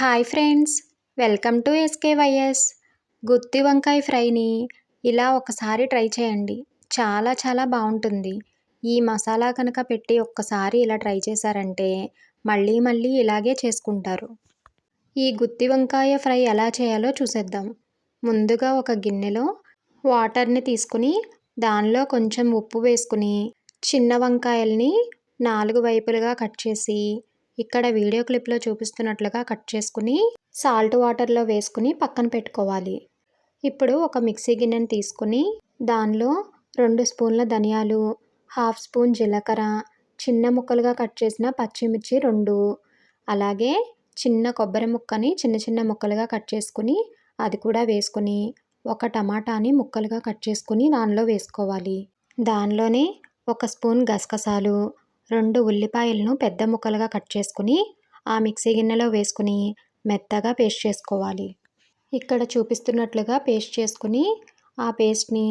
Hi friends welcome to SKYS. గుత్తి వంకాయ ఫ్రైని ఇలా ఒకసారి ట్రై చేయండి. చాలా చాలా బాగుంటుంది. ఈ మసాలా కనుక పెట్టి ఒక్కసారి ఇలా ట్రై చేశారంటే మళ్ళీ మళ్ళీ ఇలాగే చేసుకుంటారు. ఈ గుత్తి వంకాయ ఫ్రై ఎలా చేయాలో చూసేద్దాం. ముందుగా ఒక గిన్నెలో వాటర్ని తీసుకుని దానిలో కొంచెం ఉప్పు వేసుకుని చిన్న వంకాయల్ని నాలుగు వైపులుగా కట్ చేసి ఇక్కడ వీడియో క్లిప్లో చూపిస్తున్నట్లుగా కట్ చేసుకుని సాల్ట్ వాటర్లో వేసుకుని పక్కన పెట్టుకోవాలి. ఇప్పుడు ఒక మిక్సీ గిన్నెను తీసుకుని దానిలో రెండు స్పూన్ల ధనియాలు హాఫ్ స్పూన్ జీలకర్ర చిన్న ముక్కలుగా కట్ చేసిన పచ్చిమిర్చి రెండు అలాగే చిన్న కొబ్బరి ముక్కని చిన్న చిన్న ముక్కలుగా కట్ చేసుకుని అది కూడా వేసుకుని ఒక టమాటాని ముక్కలుగా కట్ చేసుకుని దానిలో వేసుకోవాలి. దానిలోనే ఒక స్పూన్ గసగసాలు రెండు ఉల్లిపాయలను పెద్ద ముక్కలుగా కట్ చేసుకుని ఆ మిక్సీ గిన్నెలో వేసుకుని మెత్తగా పేస్ట్ చేసుకోవాలి. ఇక్కడ చూపిస్తున్నట్లుగా పేస్ట్ చేసుకుని ఆ పేస్ట్ని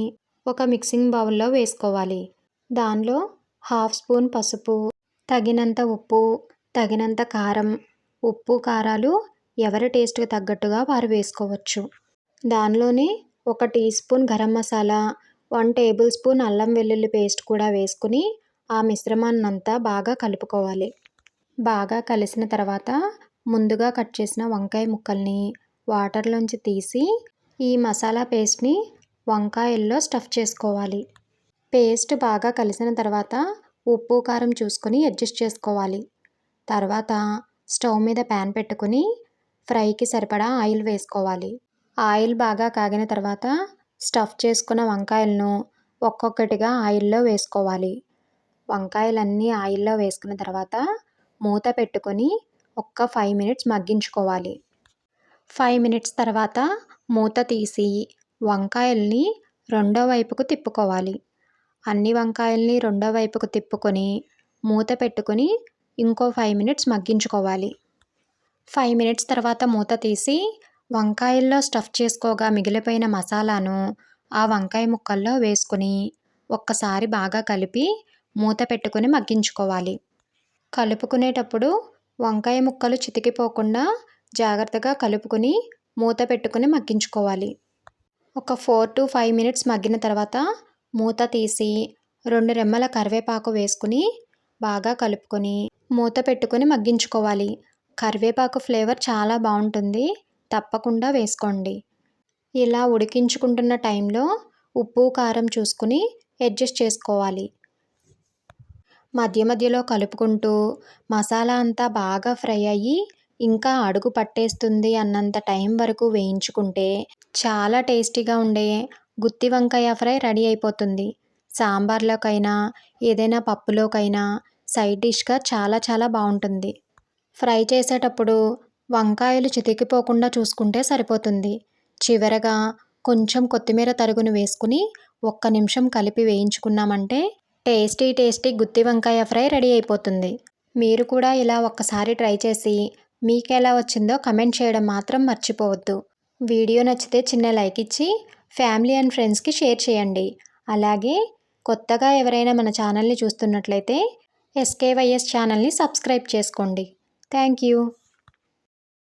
ఒక మిక్సింగ్ బౌల్లో వేసుకోవాలి. దానిలో హాఫ్ స్పూన్ పసుపు తగినంత ఉప్పు తగినంత కారం ఉప్పు కారాలు ఎవరి టేస్ట్కి తగ్గట్టుగా వారు వేసుకోవచ్చు. దానిలోనే ఒక teaspoon garam masala one tablespoon అల్లం వెల్లుల్లి పేస్ట్ కూడా వేసుకుని ఆ మిశ్రమాన్నంతా బాగా కలుపుకోవాలి. బాగా కలిసిన తర్వాత ముందుగా కట్ చేసిన వంకాయ ముక్కల్ని వాటర్లోంచి తీసి ఈ మసాలా పేస్ట్ని వంకాయల్లో స్టఫ్ చేసుకోవాలి. పేస్ట్ బాగా కలిసిన తర్వాత ఉప్పు కారం చూసుకొని అడ్జస్ట్ చేసుకోవాలి. తర్వాత స్టవ్ మీద ప్యాన్ పెట్టుకుని ఫ్రైకి సరిపడా ఆయిల్ వేసుకోవాలి. ఆయిల్ బాగా కాగిన తర్వాత స్టఫ్ చేసుకున్న వంకాయలను ఒక్కొక్కటిగా ఆయిల్లో వేసుకోవాలి. వంకాయలన్నీ ఆయిల్లో వేసుకున్న తర్వాత మూత పెట్టుకొని ఒక్క ఫైవ్ మినిట్స్ మగ్గించుకోవాలి. ఫైవ్ మినిట్స్ తర్వాత మూత తీసి వంకాయల్ని రెండో వైపుకు తిప్పుకోవాలి. అన్ని వంకాయల్ని రెండో వైపుకు తిప్పుకొని మూత పెట్టుకొని ఇంకో ఫైవ్ మినిట్స్ మగ్గించుకోవాలి. ఫైవ్ మినిట్స్ తర్వాత మూత తీసి వంకాయల్లో స్టఫ్ చేసుకోగా మిగిలిపోయిన మసాలాను ఆ వంకాయ ముక్కల్లో వేసుకొని ఒక్కసారి బాగా కలిపి మూత పెట్టుకుని మగ్గించుకోవాలి. కలుపుకునేటప్పుడు వంకాయ ముక్కలు చితికిపోకుండా జాగ్రత్తగా కలుపుకొని మూత పెట్టుకుని మగ్గించుకోవాలి. ఒక ఫోర్ టు ఫైవ్ మినిట్స్ మగ్గిన తర్వాత మూత తీసి రెండు రెమ్మల కరివేపాకు వేసుకుని బాగా కలుపుకొని మూత పెట్టుకుని మగ్గించుకోవాలి. కరివేపాకు ఫ్లేవర్ చాలా బాగుంటుంది. తప్పకుండా వేసుకోండి. ఇలా ఉడికించుకుంటున్న టైంలో ఉప్పు కారం చూసుకుని అడ్జస్ట్ చేసుకోవాలి. మధ్య మధ్యలో కలుపుకుంటూ మసాలా అంతా బాగా ఫ్రై అయ్యి ఇంకా అడుగు పట్టేస్తుంది అన్నంత టైం వరకు వేయించుకుంటే చాలా టేస్టీగా ఉండే గుత్తి వంకాయ ఫ్రై రెడీ అయిపోతుంది. సాంబార్లోకైనా ఏదైనా పప్పులోకైనా సైడ్ డిష్గా చాలా చాలా బాగుంటుంది. ఫ్రై చేసేటప్పుడు వంకాయలు చితికిపోకుండా చూసుకుంటే సరిపోతుంది. చివరగా కొంచెం కొత్తిమీర తరుగును వేసుకుని ఒక్క నిమిషం కలిపి వేయించుకున్నామంటే టేస్టీ టేస్టీ గుత్తి వంకాయ ఫ్రై రెడీ అయిపోతుంది. మీరు కూడా ఇలా ఒక్కసారి ట్రై చేసి మీకు ఎలా వచ్చిందో కమెంట్ చేయడం మాత్రం మర్చిపోవద్దు. వీడియో నచ్చితే చిన్న లైక్ ఇచ్చి ఫ్యామిలీ అండ్ ఫ్రెండ్స్కి షేర్ చేయండి. అలాగే కొత్తగా ఎవరైనా మన ఛానల్ని చూస్తున్నట్లయితే ఎస్కేవైఎస్ ఛానల్ని సబ్స్క్రైబ్ చేసుకోండి. Thank you.